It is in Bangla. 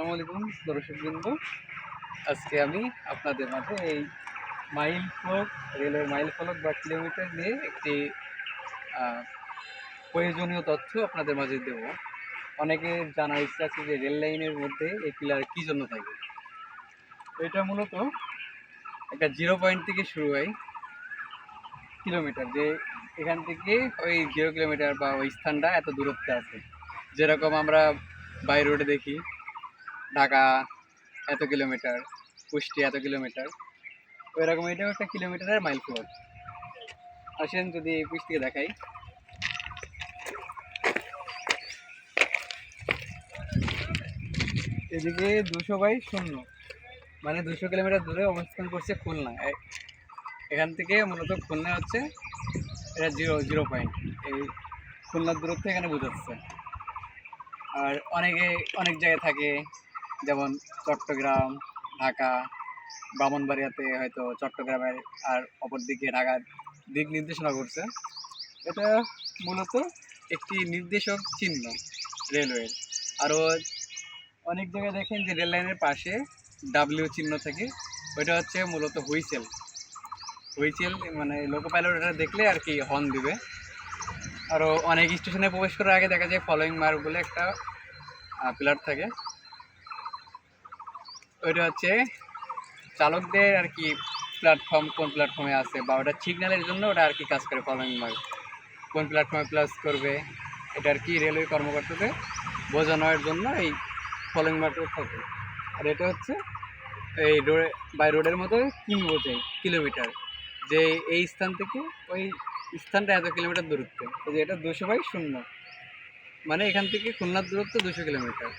আসসালামু আলাইকুম দর্শকবৃন্দ। আজকে আমি আপনাদের মাঝে এই মাইল ফলক, রেলের মাইল ফলক বা কিলোমিটার নিয়ে একটি প্রয়োজনীয় তথ্য আপনাদের মাঝে দেব। অনেকে জানার ইচ্ছা আছে যে রেল লাইনের মধ্যে এই পিলার কী জন্য থাকে এটা মূলত একটা জিরো পয়েন্ট থেকে শুরু হয় কিলোমিটার যে এখান থেকে ওই জিরো কিলোমিটার বা ওই স্থানটা এত দূরত্বে আছে। যেরকম আমরা বাই রোডে দেখি ঢাকা এত কিলোমিটার কুষ্টি এত কিলোমিটার। ওই রকম এটাও একটা কিলোমিটারের মাইল ফ্লোর আসেন যদি পিস দেখাই। এদিকে দুশো বাই শূন্য। মানে দুশো কিলোমিটার দূরে অবস্থান করছে খুলনা। এখান থেকে মূলত খুলনা হচ্ছে এটা জিরো জিরো পয়েন্ট এই খুলনার দূরত্ব এখানে বোঝাচ্ছে। আর অনেকে অনেক জায়গায় থাকে। যেমন চট্টগ্রাম, ঢাকা ব্রাহ্মণবাড়িয়াতে হয়তো চট্টগ্রামের আর অপর দিকে ঢাকার দিক নির্দেশনা করছে। এটা মূলত একটি নির্দেশক চিহ্ন রেলওয়ের। আরও অনেক জায়গায় দেখেন যে রেল লাইনের পাশে ডাব্লিউ চিহ্ন থাকে। ওইটা হচ্ছে মূলত হুইসেল। হুইসেল মানে লোকো পাইলট এটা দেখলে আর কি হর্ন দিবে। আরও অনেক স্টেশনে প্রবেশ করার আগে দেখা যায় ফলোয়িং মার্ক বলে একটা পিলার থাকে। ওইটা হচ্ছে চালকদের আর কি প্ল্যাটফর্ম কোন প্ল্যাটফর্মে আছে বা ওটা সিগন্যালের জন্য ওটা আর কি কাজ করে ফলোয়িং মার্ক কোন প্ল্যাটফর্মে প্লাস করবে, এটা আর কি রেলওয়ে কর্মকর্তাদের বোঝানোর জন্য এই ফলোয়িং মার্কটা থাকে। আর এটা হচ্ছে এই রোডে বাই রোডের মতো কিমি বোঝাই কিলোমিটার যে এই স্থান থেকে ওই স্থানটা এত কিলোমিটার দূরত্বে। যে এটা দুশো বাই শূন্য। মানে এখান থেকে খুলনার দূরত্ব দুশো কিলোমিটার।